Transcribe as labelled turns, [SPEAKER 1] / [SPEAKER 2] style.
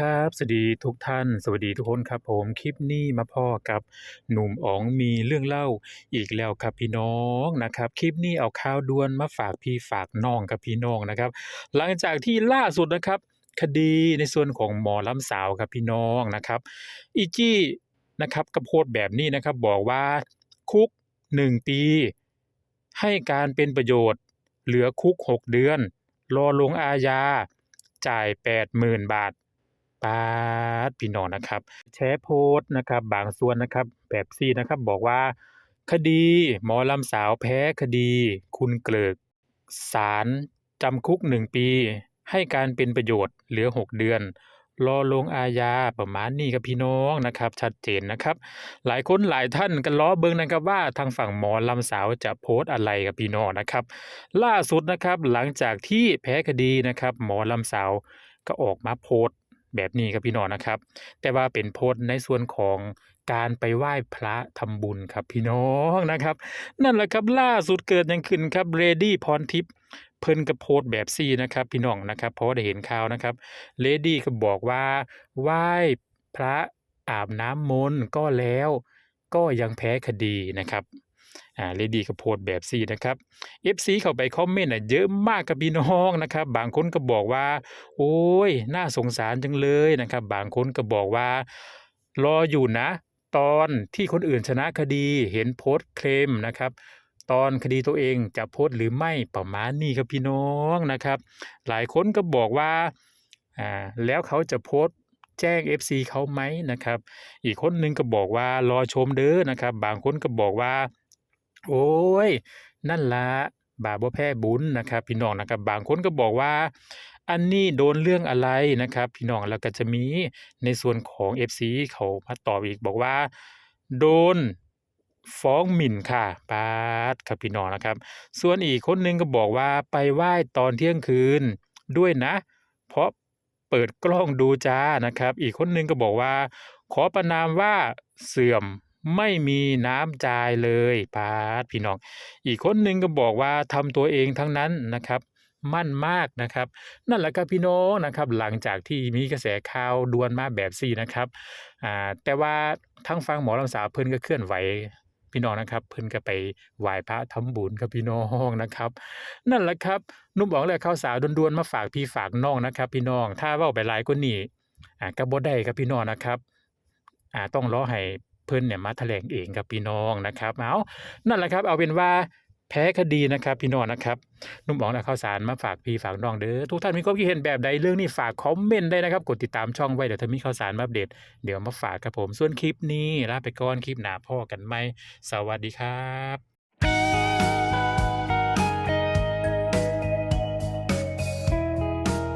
[SPEAKER 1] ครับ สวัสดีทุกท่าน สวัสดีทุกคนครับผม คลิปนี้มาพ้อกับหนุ่มอ๋องมีเรื่องเล่าอีกแล้วครับพี่น้องนะครับ คลิปนี้เอาข่าวด่วนมาฝากพี่ฝากน้องครับพี่น้องนะครับ หลังจากที่ล่าสุดนะครับ คดีในส่วนของหมอลำสาวครับพี่น้องนะครับ อีจี้นะครับก็โพสต์แบบนี้นะครับ บอกว่าคุก1ปี ให้การเป็นประโยชน์ เหลือคุก6เดือน รอลงอาญาจ่าย80,000บาท ปาดพี่น้องนะครับ แชร์โพสต์นะครับ บางส่วนนะครับแบบซี่นะครับ บอกว่า คดีหมอลำสาวแพ้คดี คุณเกริกศาลจำคุก1ปี ให้การเป็นประโยชน์เหลือ 6 เดือน รอลงอาญาประมาณนี้ครับพี่น้องนะครับ ชัดเจนนะครับ หลายคนหลายท่านก็ล้อเบิงนะครับว่าทางฝั่งหมอลำสาวจะโพสต์อะไรครับพี่น้องนะครับ ล่าสุดนะครับหลังจากที่แพ้คดีนะครับ หมอลำสาวก็ออกมาโพสต์ แบบนี้ครับพี่น้องนะครับ แต่ว่าเป็นโพสต์ในส่วนของการไปไหว้พระทำบุญครับพี่น้องนะครับ นั่นแหละครับล่าสุดเกิดยังขึ้นครับเรดี้พรทิพย์เพิ่นก็โพสต์แบบซี่นะครับ พี่น้องนะครับเพราะได้เห็นข่าวนะครับเลดี้ก็บอกว่าไหว้พระอาบน้ำมนต์ก็แล้ว ก็ยังแพ้คดีนะครับ อ่าเลดี้ก็โพสแบบซี่นะครับ FC เข้าไปคอมเมนต์น่ะเยอะมากครับพี่น้องนะครับ บางคนก็บอกว่า โอ้ยน่าสงสารจังเลยนะครับ บางคนก็บอกว่า รออยู่นะ ตอนที่คนอื่นชนะคดีเห็นโพสเคลมนะครับตอนคดีตัวเองจะโพสหรือไม่ประมาณนี้ครับพี่น้องนะครับ หลายคนก็บอกว่าอ่าแล้วเขาจะโพสแจ้ง FC เขาไหมนะครับ อีกคนหนึ่งก็บอกว่ารอชมเด้อนะครับ บางคนก็บอกว่า โอ้ย นั่นละบาปบ่แพ้บุญนะครับ พี่น้องนะครับบางคนก็บอกว่า อันนี้โดนเรื่องอะไรนะครับ พี่น้องแล้วก็จะมีในส่วนของ FC เขามาตอบอีกบอกว่า โดนฟ้องหมิ่นค่ะปาดครับพี่น้องนะครับ ส่วนอีกคนหนึ่งก็บอกว่าไปไหว้ตอนเที่ยงคืนด้วยนะ เพราะเปิดกล้องดูจ้านะครับ อีกคนหนึ่งก็บอกว่า ขอประนามว่าเสื่อม ไม่มีน้ำใจายเลยป๊าดพี่น้อง อีกคนหนึ่งก็บอกว่าทำตัวเองทั้งนั้นนะครับ มั่นมากนะครับ นั่นแหละครับพี่น้องนะครับ หลังจากที่มีกระแสข่าวดวนมาแบบซี่นะครับอ่าแต่ว่าทั้งฟังหมอลำสาวเพิ่นก็เคลื่อนไหวพี่น้องนะครับเพิ่นก็ไปไหว้พระทำบุญครับพี่น้องนะครับ นั่นแหละครับนุ่มอ๋องและข่าวสาวด่วนๆมาฝากพี่ฝากน้องนะครับ พี่น้องถ้าว้าไปหลายกว่านี้อ่าก็บ่ได้ครับพี่น้องนะครับอ่าต้องรอให้ เพิ่นเนี่ยมาแถลงเองกับพี่น้องนะครับเอานั่นแหละครับเอาเป็นว่าแพ้คดีนะครับพี่น้องนะครับนุ่มอ๋องนะข่าวสารมาฝากพี่ฝากน้องเด้อทุกท่านมีความคิดเห็นแบบใดเรื่องนี้ฝากคอมเมนต์ได้นะครับกดติดตามช่องไว้เดี๋ยวถ้ามีข่าวสารมาอัปเดตเดี๋ยวมาฝากครับผมส่วนคลิปนี้ลาไปก่อนคลิปหน้าพ่อกันใหม่สวัสดีครับ